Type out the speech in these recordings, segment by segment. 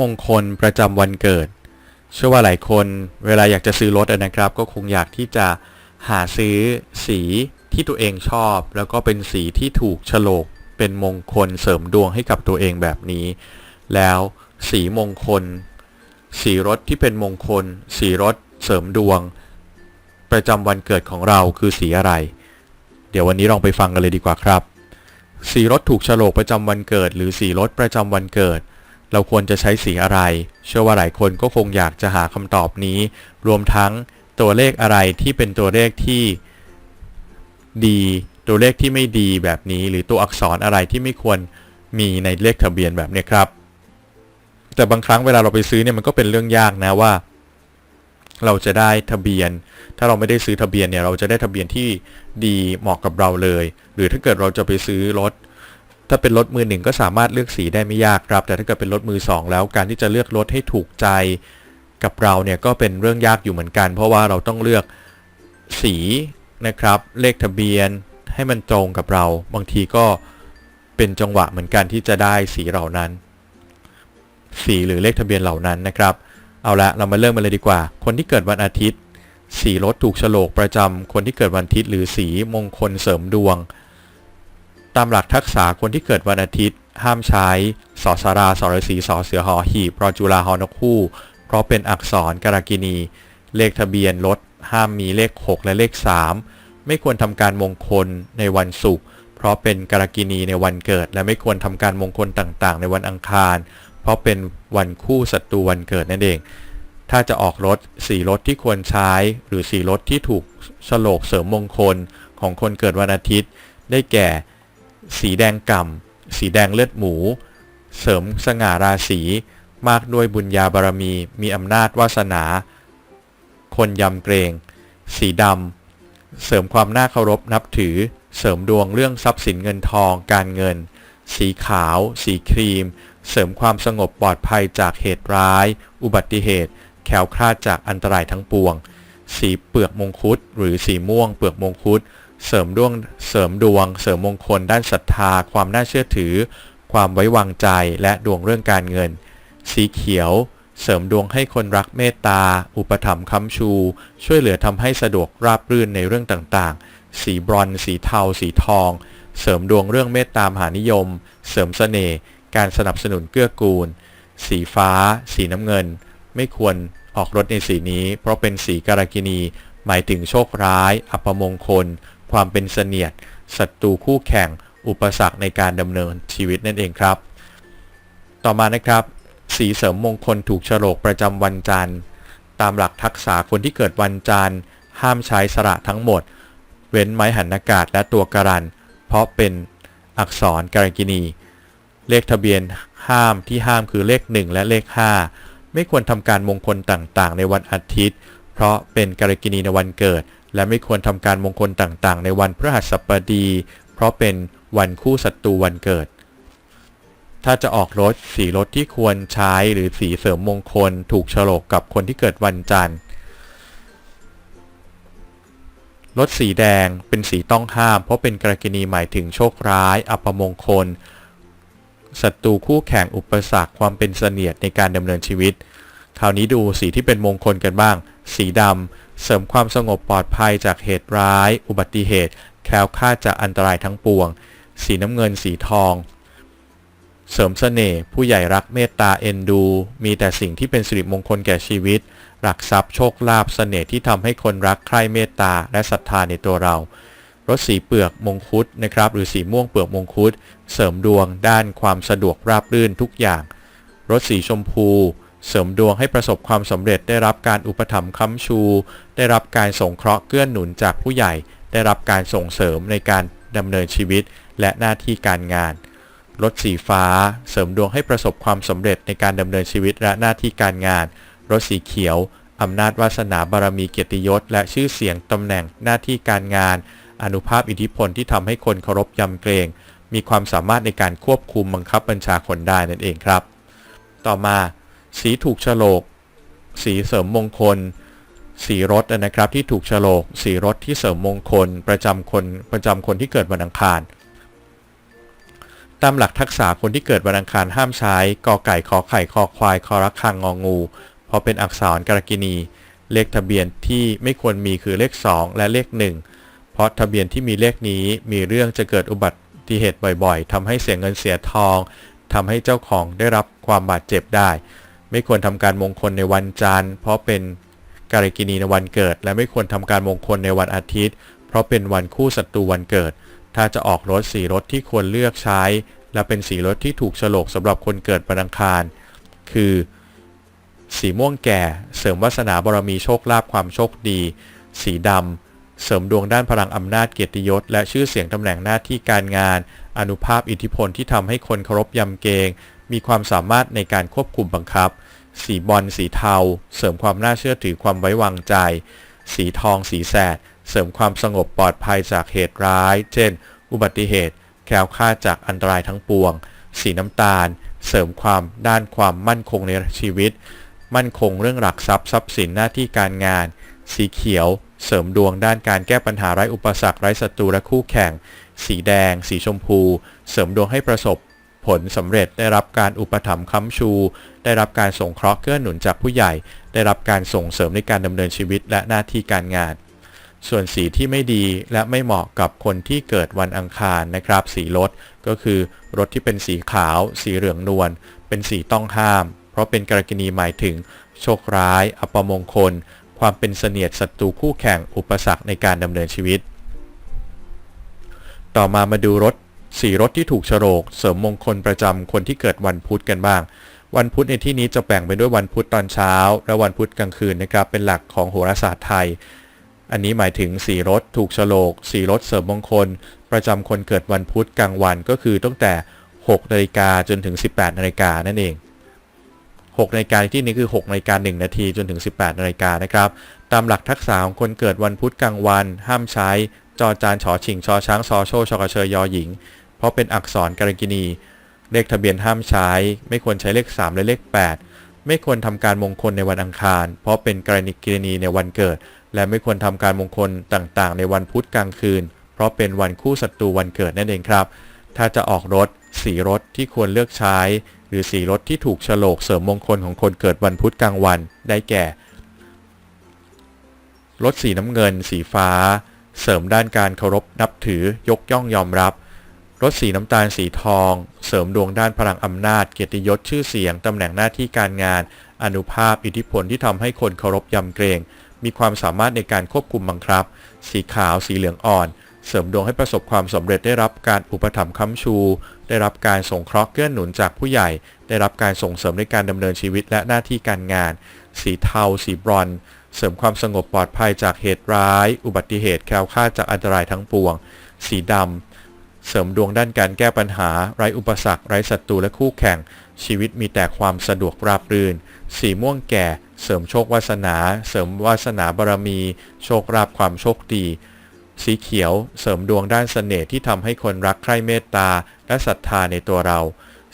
มงคลประจำวันเกิด เชื่อว่าหลายคนเวลาอยากจะซื้อรถนะครับ ก็คงอยากที่จะหาซื้อสีที่ตัวเองชอบ แล้วก็เป็นสีที่ถูกฉลกเป็นมงคลเสริมดวงให้กับตัวเองแบบนี้ แล้วสีมงคล สีรถที่เป็นมงคล สีรถเสริมดวง ประจำวันเกิดของเราคือสีอะไร เดี๋ยววันนี้ลองไปฟังกันเลยดีกว่าครับ สีรถถูกฉลกประจำวันเกิด หรือสีรถประจำวันเกิด เราควรจะใช้สีอะไร เชื่อว่าหลายคนก็คงอยากจะหาคำตอบนี้ รวมทั้งตัวเลขอะไรที่เป็นตัวเลขที่ดี ตัวเลขที่ไม่ดีแบบนี้ หรือตัวอักษรอะไรที่ไม่ควรมีในเลขทะเบียนแบบนี้ครับ แต่บางครั้งเวลาเราไปซื้อเนี่ยมันก็เป็นเรื่องยากนะว่า เราจะได้ทะเบียน ถ้าเราไม่ได้ซื้อทะเบียนเนี่ยเราจะได้ทะเบียนที่ดีเหมาะกับเราเลย หรือถ้าเกิดเราจะไปซื้อรถ ถ้าเป็นรถมือหนึ่งก็สามารถเลือกสีได้ไม่ยากครับ แต่ถ้าเกิดเป็นรถมือสองแล้วการที่จะเลือกรถให้ถูกใจกับเราเนี่ยก็เป็นเรื่องยากอยู่เหมือนกัน เพราะว่าเราต้องเลือกสีนะครับ เลขทะเบียนให้มันตรงกับเรา บางทีก็เป็นจังหวะเหมือนกันที่จะได้สีเหล่านั้น สีหรือเลขทะเบียนเหล่านั้นนะครับ เอาละเรามาเริ่มกันเลยดีกว่า คนที่เกิดวันอาทิตย์ สีรถถูกโฉลกประจำคนที่เกิดวันอาทิตย์หรือสีมงคลเสริมดวง ตามหลักทักษะคนที่เกิดวันอาทิตย์ ห้ามใช้สอสาราสรสีสอเสือหอหีบรอจุลาหอนกคู่ เพราะเป็นอักษรกรากินี เลขทะเบียนรถห้ามมีเลข 6 และเลข 3 ไม่ควรทำการมงคลในวันศุกร์เพราะเป็นกรากินีในวันเกิด และไม่ควรทำการมงคลต่างๆ ในวันอังคาร เพราะเป็นวันคู่ศัตรูวันเกิดนั่นเอง ถ้าจะออกรถสีรถที่ควรใช้หรือสีรถที่ถูกฉลกเสริมมงคลของคนเกิดวันอาทิตย์ ได้แก่ สีแดงก่ำสีแดงเลือดหมู เสริมสง่าราศีมากด้วยบุญญาบารมี มีอำนาจวาสนา คนยำเกรง สีดำเสริมความน่าเคารพนับถือ เสริมดวงเรื่องทรัพย์สินเงินทองการเงิน สีขาว สีครีม เสริมความสงบปลอดภัยจากเหตุร้าย อุบัติเหตุแคล้วคลาดจากอันตรายทั้งปวง สีเปลือกมงคุดหรือสีม่วงเปลือกมงคุด เสริมดวงเสริมดวง เสริมมงคล ด้านศรัทธา ความน่าเชื่อถือ ความไว้วางใจและดวงเรื่องการเงิน สีเขียว เสริมดวงให้คนรักเมตตา อุปถัมภ์ค้ำชู ช่วยเหลือทำให้สะดวกราบรื่นในเรื่องต่างๆ สีบรอนสีเทา สีทอง เสริมดวงเรื่องเมตตามหานิยม เสริมเสน่ห์การสนับสนุนเกื้อกูล สีฟ้า สีน้ำเงิน ไม่ควรออกรถในสีนี้ เพราะเป็นสีการากินี หมายถึงโชคร้าย อัปมงคล ความเป็นเสนียดศัตรูคู่แข่ง อุปสรรคในการดำเนินชีวิตนั่นเองครับ ต่อมานะครับ สีเสริมมงคลถูกฉลกประจำวันจันทร์ ตามหลักทักษะคนที่เกิดวันจันทร์ ห้ามใช้สระทั้งหมด เว้นไม้หันอากาศและตัวการัน เพราะเป็นอักษรการกินี เลขทะเบียนห้ามที่ห้ามคือเลข 1 และเลข 5 ไม่ควรทำการมงคลต่างๆ ในวันอาทิตย์ เพราะเป็นการกินีในวันเกิด และไม่ควรทำการมงคลต่างๆ ในวันพฤหัสบดี เพราะเป็นวันคู่ศัตรูวันเกิด ถ้าจะออกรถสีรถที่ควรใช้หรือสีเสริมมงคลถูกฉลกกับคนที่เกิดวันจันทร์รถสีแดงเป็นสีต้องห้าม เพราะเป็นกรกินีหมายถึงโชคร้าย อัปมงคลศัตรูคู่แข่งอุปสรรคความเป็นเสนียดในการดำเนินชีวิต คราวนี้ดูสีที่เป็นมงคลกันบ้าง สีดำ เสริมความสงบปลอดภัยจากเหตุร้าย อุบัติเหตุ แคล้วคลาดจากอันตรายทั้งปวง สีน้ำเงินสีทอง เสริมเสน่ห์ผู้ใหญ่รักเมตตาเอ็นดู มีแต่สิ่งที่เป็นสิริมงคลแก่ชีวิต หลักทรัพย์โชคลาภเสน่ห์ที่ทำให้คนรักใคร่เมตตาและศรัทธาในตัวเรารถสีเปลือกมงคุดนะครับหรือสีม่วงเปลือกมงคุด เสริมดวงด้านความสะดวกราบรื่นทุกอย่าง รถสีชมพู เสริมดวงให้ประสบความสำเร็จได้รับการอุปถัมภ์ค้ำชู ได้รับการส่งเคราะห์เกื้อนหนุนจากผู้ใหญ่ ได้รับการส่งเสริมในการดำเนินชีวิตและหน้าที่การงานรถสีฟ้า เสริมดวงให้ประสบความสำเร็จในการดำเนินชีวิตและหน้าที่การงานรถสีเขียวอำนาจวาสนาบารมีเกียรติยศ และชื่อเสียงตำแหน่งหน้าที่การงาน อนุภาพอิทธิพลที่ทำให้คนเคารพยำเกรง มีความสามารถในการควบคุมบังคับบัญชาคนได้นั่นเองครับ ต่อมา สีถูกฉลก สีเสริมมงคล สีรถนะครับ ที่ถูกฉลก สีรถที่เสริมมงคล ประจำคนประจำคนที่เกิดวันอังคาร ตามหลักทักษะคนที่เกิดวันอังคารห้ามใช้กอไก่ขอไข่คอควายคอรักคังงองูพราะเป็นอักษรกรกินี เลขทะเบียนที่ไม่ควรมีคือเลข 2 และเลข 1 เพราะทะเบียนที่มีเลขนี้มีเรื่องจะเกิดอุบัติเหตุบ่อยๆทำให้เสียเงินเสียทองทำให้เจ้าของได้รับความบาดเจ็บได้ ไม่ควรทำการมงคลในวันจันทร์ เพราะเป็นการกินีในวันเกิด และไม่ควรทำการมงคลในวันอาทิตย์ เพราะเป็นวันคู่ศัตรูวันเกิด ถ้าจะออกรถสีรถที่ควรเลือกใช้ และเป็นสีรถที่ถูกฉลกสำหรับคนเกิดวันอังคาร คือ สีม่วงแก่ เสริมวาสนาบารมีโชคลาภความโชคดี สีดำเสริมดวงด้านพลังอำนาจเกียรติยศ และชื่อเสียงตำแหน่งหน้าที่การงาน อนุภาพอิทธิพลที่ทำให้คนเคารพยำเกรงมีความสามารถในการควบคุมบังคับ สีบอลสีเทา เสริมความน่าเชื่อถือความไว้วางใจ สีทองสีแสด เสริมความสงบปลอดภัยจากเหตุร้าย เช่น อุบัติเหตุ แคล้วคลาดจากอันตรายทั้งปวง สีน้ำตาล เสริมความด้านความมั่นคงในชีวิต มั่นคงเรื่องหลักทรัพย์ทรัพย์สินหน้าที่การงาน สีเขียว เสริมดวงด้านการแก้ปัญหาไร้อุปสรรคไร้ศัตรูและคู่แข่ง สีแดง สีชมพู เสริมดวงให้ประสบผลสำเร็จได้รับการอุปถัมภ์ค้ำชู ได้รับการส่งเคราะห์เกื้อหนุนจากผู้ใหญ่ ได้รับการส่งเสริมในการดำเนินชีวิตและหน้าที่การงาน ส่วนสีที่ไม่ดีและไม่เหมาะกับคนที่เกิดวันอังคารนะครับ สีรถก็คือรถที่เป็นสีขาว สีเหลืองนวลเป็นสีต้องห้าม เพราะเป็นกรกินีหมายถึง โชคร้าย อัปมงคล ความเป็นเสนียดศัตรูคู่แข่งอุปสรรคในการดำเนินชีวิต ต่อมามาดูรถสีรถที่ถูกโฉลกเสริมมงคลประจำคนที่เกิดวันพุธกันบ้าง วันพุธในที่นี้จะแบ่งไปด้วยวันพุธตอนเช้า และวันพุธกลางคืนนะครับเป็นหลักของโหราศาสตร์ไทย อันนี้หมายถึงสีรถถูกโฉลกสีรถเสริมมงคล ประจำคนเกิดวันพุธกลางวันก็คือตั้งแต่6นาฬิกาจนถึง 18นาฬิกานั่นเอง6นาฬิกาที่นี้คือ6นาฬิกา1นาทีจนถึง 18นาฬิกานะครับ ตามหลักทักษะของคนเกิดวันพุธกลางวัน ห้ามใช้ จอจานฉอฉิงชอช้างซอโชชกระเชยยอหญิง เพราะเป็นอักษรการกินี เลขทะเบียนห้ามใช้ ไม่ควรใช้เลข 3 และเลข 8 ไม่ควรทำการมงคลในวันอังคาร เพราะเป็นกรณีกินีในวันเกิด และไม่ควรทำการมงคลต่างๆ ในวันพุธกลางคืน เพราะเป็นวันคู่ศัตรูวันเกิดนั่นเองครับ ถ้าจะออกรถ สีรถที่ควรเลือกใช้ หรือสีรถที่ถูกฉลกเสริมมงคลของคนเกิดวันพุธกลางวันได้แก่รถสีน้ำเงิน สีฟ้า เสริมด้านการเคารพนับถือยกย่องยอมรับ รถสีน้ำตาลสีทอง เสริมดวงด้านพลังอำนาจ เกียรติยศชื่อเสียงตำแหน่งหน้าที่การงาน อนุภาพอิทธิพลที่ทำให้คนเคารพยำเกรง มีความสามารถในการควบคุมบังคับ สีขาวสีเหลืองอ่อน เสริมดวงให้ประสบความสำเร็จได้รับการอุปถัมภ์ค้ำชู ได้รับการส่งเคราะห์เกื้อหนุนจากผู้ใหญ่ ได้รับการส่งเสริมในการดำเนินชีวิตและหน้าที่การงาน สีเทา สีบรอนซ์ เสริมความสงบปลอดภัยจากเหตุร้าย อุบัติเหตุแคล้วคลาดจากอันตรายทั้งปวง สีดำ เสริมดวงด้านการแก้ปัญหา ไร้อุปสรรค ไร้ศัตรูและคู่แข่ง ชีวิตมีแต่ความสะดวกราบรื่น สีม่วงแก่ เสริมโชควาสนา เสริมวาสนาบารมี โชคราบความโชคดี สีเขียว เสริมดวงด้านเสน่ห์ที่ทำให้คนรักใคร่เมตตาและศรัทธาในตัวเรา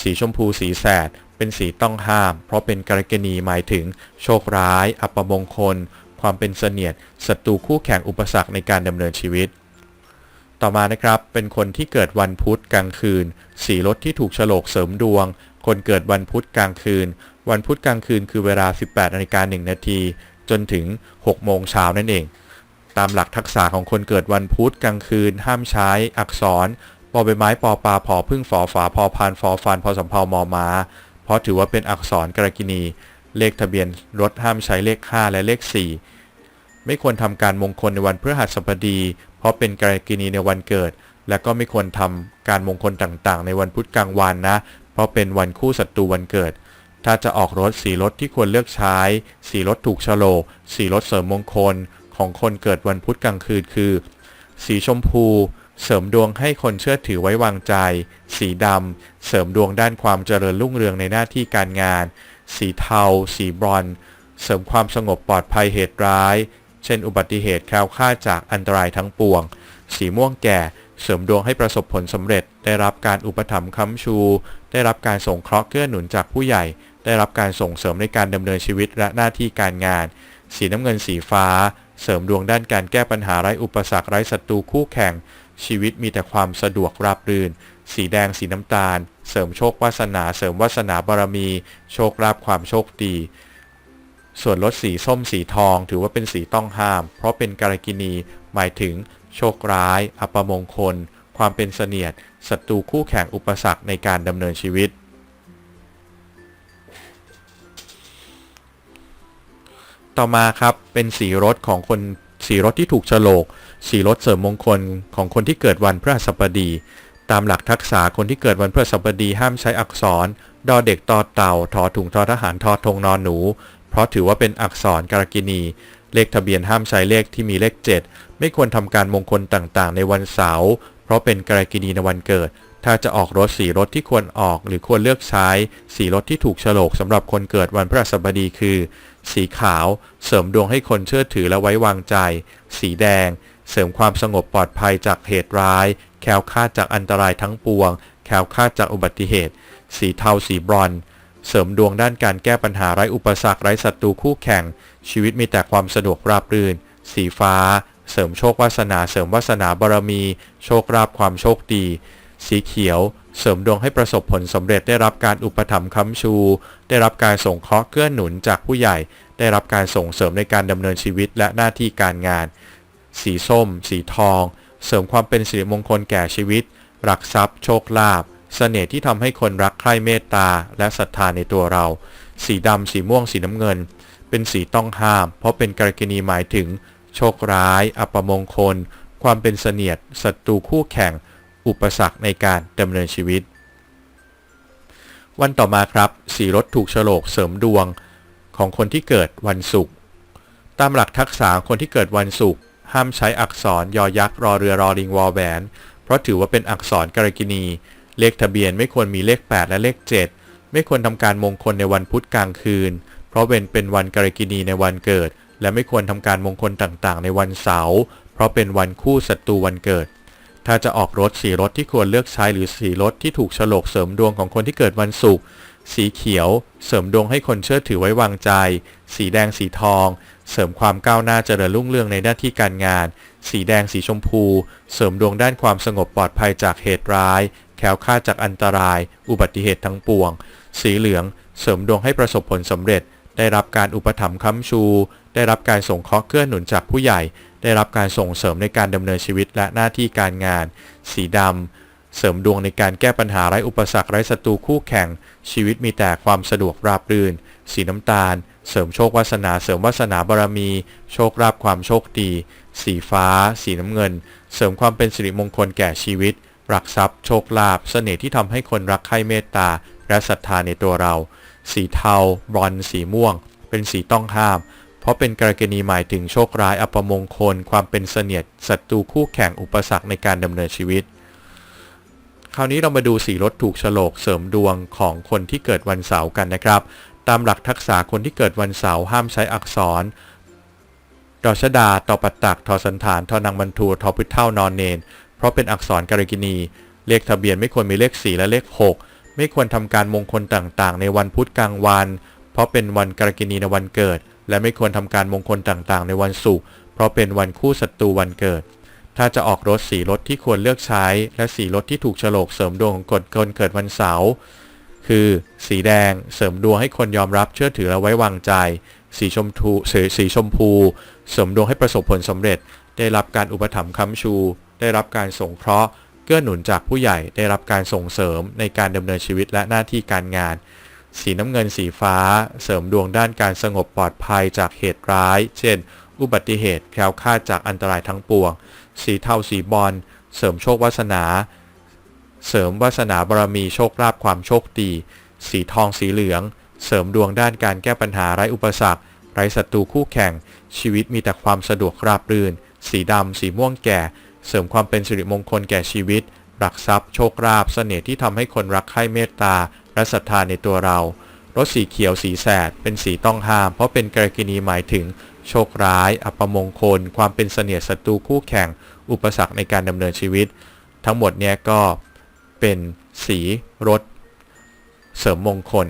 สีชมพูสีแสด เป็นสีต้องห้าม เพราะเป็นกรกณีหมายถึง โชคร้าย อัปมงคล ความเป็นเสนียดศัตรูคู่แข่งอุปสรรคในการดำเนินชีวิต ต่อมานะครับ เป็นคนที่เกิดวันพุธกลางคืน สีรถที่ถูกฉลกเสริมดวง คนเกิดวันพุธกลางคืน วันพุธกลางคืนคือเวลา 18นาฬิกา1นาทีจนถึง 6 โมงเช้านั่นเอง ตามหลักทักษะของคนเกิดวันพุธกลางคืน ห้ามใช้อักษรปอใบไม้ปอปลาผอพึ่งฝอฝาพอพานฟอฟันพอสำเพามอมา เพราะถือว่าเป็นอักษรกรกินี เลขทะเบียนรถห้ามใช้เลข 5 และเลข 4 ไม่ควรทำการมงคลในวันพฤหัสบดี เพราะเป็นกรกินีในวันเกิด และก็ไม่ควรทำการมงคลต่างๆ ในวันพุธกลางวันนะ เพราะเป็นวันคู่ศัตรูวันเกิด ถ้าจะออกรถสีรถที่ควรเลือกใช้ สีรถถูกโฉลกสีรถเสริมมงคลของคนเกิดวันพุธกลางคืนคือ สีชมพู เสริมดวงให้คนเชื่อถือไว้วางใจ สีดำ เสริมดวงด้านความเจริญรุ่งเรืองในหน้าที่การงาน สีเทา สีบรอน เสริมความสงบปลอดภัยเหตุร้าย เช่น อุบัติเหตุแคล้วคลาดจากอันตรายทั้งปวง สีม่วงแก่ เสริมดวงให้ประสบผลสำเร็จ ได้รับการอุปถัมภ์ค้ำชู ได้รับการส่งเคราะห์เกื้อหนุนจากผู้ใหญ่ ได้รับการส่งเสริมในการดำเนินชีวิตและหน้าที่การงาน สีน้ำเงินสีฟ้า เสริมดวงด้านการแก้ปัญหาไร้อุปสรรคไร้ศัตรูคู่แข่ง ชีวิตมีแต่ความสะดวกราบรื่น สีแดงสีน้ำตาล เสริมโชควาสนาเสริมวาสนาบารมี โชคลาภความโชคดี ส่วนรถสีส้มสีทองถือว่าเป็นสีต้องห้าม เพราะเป็นการกินีหมายถึง โชคร้าย อัปมงคล ความเป็นเสนียดศัตรูคู่แข่งอุปสรรคในการดำเนินชีวิตต่อมาครับเป็นสีรถของคน สีรถที่ถูกฉลกสีรถเสริมมงคลของคนที่เกิดวันพฤหัสบดี ตามหลักทักษะคนที่เกิดวันพฤหัสบดีห้ามใช้อักษร ดอเด็กตอเต่าทอถุงทอทหารทอธงนอนหนู เพราะถือว่าเป็นอักษรการกินี เลขทะเบียนห้ามใช้เลขที่มีเลข 7 ไม่ควรทำการมงคลต่างๆ ในวันเสาร์เพราะเป็นการกินีในวันเกิด ถ้าจะออกรถสีรถที่ควรออกหรือควรเลือกใช้สีรถที่ถูกฉลกสำหรับคนเกิดวันพฤหัสบดีคือ สีขาว เสริมดวงให้คนเชื่อถือและไว้วางใจ สีแดง เสริมความสงบปลอดภัยจากเหตุร้าย แคล้วคลาดจากอันตรายทั้งปวง แคล้วคลาดจากอุบัติเหตุ สีเทาสีบรอนเสริมดวงด้านการแก้ปัญหาไร้อุปสรรคไร้ศัตรูคู่แข่ง ชีวิตมีแต่ความสะดวกราบรื่น สีฟ้า เสริมโชควาสนา เสริมวาสนาบารมี โชคราบความโชคดี สีเขียว เสริมดวงให้ประสบผลสำเร็จได้รับการอุปถัมภ์ค้ำชู ได้รับการส่งเคราะห์เกื้อหนุนจากผู้ใหญ่ ได้รับการส่งเสริมในการดำเนินชีวิตและหน้าที่การงาน สีส้ม สีทอง เสริมความเป็นสิริมงคลแก่ชีวิต รักทรัพย์ โชคลาภเสน่ห์ที่ทำให้คนรักใคร่เมตตาและศรัทธาในตัวเรา สีดำสีม่วง สีน้ำเงิน เป็นสีต้องห้าม เพราะเป็นกรกินีหมายถึง โชคร้าย อัปมงคล ความเป็นเสนียดศัตรูคู่แข่ง อุปสรรคในการดำเนินชีวิต วันต่อมาครับสีรถถูกฉลกเสริมดวงของคนที่เกิดวันศุกร์ตามหลักทักษะคนที่เกิดวันศุกร์ห้ามใช้อักษรยอยักษ์รอเรือรอลิงวอแหวน เพราะถือว่าเป็นอักษรกรกินีเลขทะเบียนไม่ควรมีเลข 8 และเลข 7 ไม่ควรทำการมงคลในวันพุธกลางคืน เพราะเป็นเป็นวันกรกินีในวันเกิด และไม่ควรทำการมงคลต่างๆ ในวันเสาร์เพราะเป็นวันคู่ศัตรูวันเกิด ถ้าจะออกรถสีรถที่ควรเลือกใช้หรือสีรถที่ถูกฉลกเสริมดวงของคนที่เกิดวันศุกร์สีเขียว เสริมดวงให้คนเชื่อถือไว้วางใจ สีแดงสีทอง เสริมความก้าวหน้าเจริญรุ่งเรืองในหน้าที่การงาน สีแดงสีชมพู เสริมดวงด้านความสงบปลอดภัยจากเหตุร้าย แคล้วคลาดจากอันตราย อุบัติเหตุทั้งปวง สีเหลือง เสริมดวงให้ประสบผลสำเร็จ ได้รับการอุปถัมภ์ค้ำชู ได้รับการส่งเคราะห์เกื้อหนุนจากผู้ใหญ่ ได้รับการส่งเสริมในการดำเนินชีวิตและหน้าที่การงาน สีดำเสริมดวงในการแก้ปัญหาไร้อุปสรรคไร้ศัตรูคู่แข่ง ชีวิตมีแต่ความสะดวกราบรื่น สีน้ำตาล เสริมโชควาสนา เสริมวาสนาบารมี โชคลาภความโชคดี สีฟ้า สีน้ำเงิน เสริมความเป็นสิริมงคลแก่ชีวิตรักทรัพย์ โชคลาภเสน่ห์ที่ทำให้คนรักใคร่เมตตา และศรัทธาในตัวเรา สีเทา บรอนสีม่วง เป็นสีต้องห้าม ราะเป็นกรกณีหมายถึงโชคร้ายอัปมงคล ความเป็นเสนียดศัตรูคู่แข่งอุปสรรคในการดำเนินชีวิต คราวนี้เรามาดูสีรถถูกฉลกเสริมดวงของคนที่เกิดวันเสาร์กันนะครับ ตามหลักทักษะคนที่เกิดวันเสาร์ห้ามใช้อักษรดอชดาตอปัตตักทอสันฐานทอนังบรรทูทอพุทเท่านอนเนน เพราะเป็นอักษรกรกินีเลขทะเบียนไม่ควรมีเลข 4 และเลข 6 ไม่ควรทำการมงคลต่างๆ ในวันพุธกลางวัน เพราะเป็นวันกรกินีในวันเกิด และไม่ควรทำการมงคลต่างๆ ในวันศุกร์เพราะเป็นวันคู่ศัตรูวันเกิด ถ้าจะออกรถสีรถที่ควรเลือกใช้ และสีรถที่ถูกฉลกเสริมดวงของคนคนเกิดวันเสาร์คือ สีแดงเสริมดวงให้คนยอมรับเชื่อถือและไว้วางใจ สีชมพูสีสีชมพู เสริมดวงให้ประสบผลสำเร็จ ได้รับการอุปถัมภ์ค้ำชู ได้รับการสงเคราะห์เกื้อหนุนจากผู้ใหญ่ได้รับการส่งเสริมในการดำเนินชีวิตและหน้าที่การงาน สีน้ำเงินสีฟ้า เสริมดวงด้านการสงบปลอดภัยจากเหตุร้าย เช่น อุบัติเหตุแคล้วคลาดจากอันตรายทั้งปวง สีเทาสีบอล เสริมโชควาสนา เสริมวาสนาบารมีโชคลาภความโชคดี สีทองสีเหลือง เสริมดวงด้านการแก้ปัญหาไร้อุปสรรค ไร้ศัตรูคู่แข่ง ชีวิตมีแต่ความสะดวกราบรื่น สีดำสีม่วงแก่ เสริมความเป็นสิริมงคลแก่ชีวิตรักทรัพย์โชคลาภเสน่ห์ที่ทำให้คนรักใคร่เมตตา และศรัทธาในตัวเรา รถสีเขียวสีแสด เป็นสีต้องห้าม เพราะเป็นกรณีหมายถึง โชคร้าย อัปมงคล ความเป็นเสนียดศัตรูคู่แข่ง อุปสรรคในการดำเนินชีวิต ทั้งหมดเนี่ยก็เป็นสีรถเสริมมงคล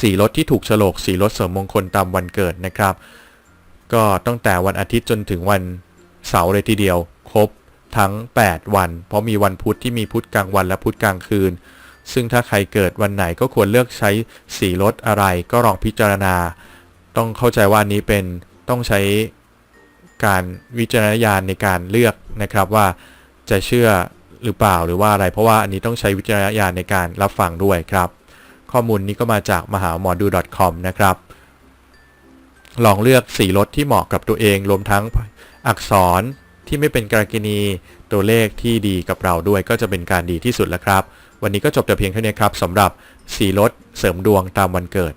สีรถที่ถูกฉลกสีรถเสริมมงคลตามวันเกิดนะครับ ก็ตั้งแต่วันอาทิตย์จนถึงวันเสาร์เลยทีเดียว ครบทั้ง 8 วัน เพราะมีวันพุธที่มีพุธกลางวันและพุธกลางคืน ซึ่งถ้าใครเกิดวันไหนก็ควรเลือกใช้สีรถอะไรก็ลองพิจารณา ต้องเข้าใจว่านี้เป็นต้องใช้การวิจารณญาณในการเลือกนะครับว่าจะเชื่อหรือเปล่าหรือว่าอะไร เพราะว่าอันนี้ต้องใช้วิจารณญาณในการรับฟังด้วยครับ ข้อมูลนี้ก็มาจากมหาหมอดู .com นะครับ ลองเลือกสีรถที่เหมาะกับตัวเองรวมทั้งอักษรที่ไม่เป็นกรากินีตัวเลขที่ดีกับเราด้วยก็จะเป็นการดีที่สุดแล้วครับ วันนี้ก็จบแต่เพียงเท่านี้ครับสำหรับสีรถเสริมดวงตามวันเกิด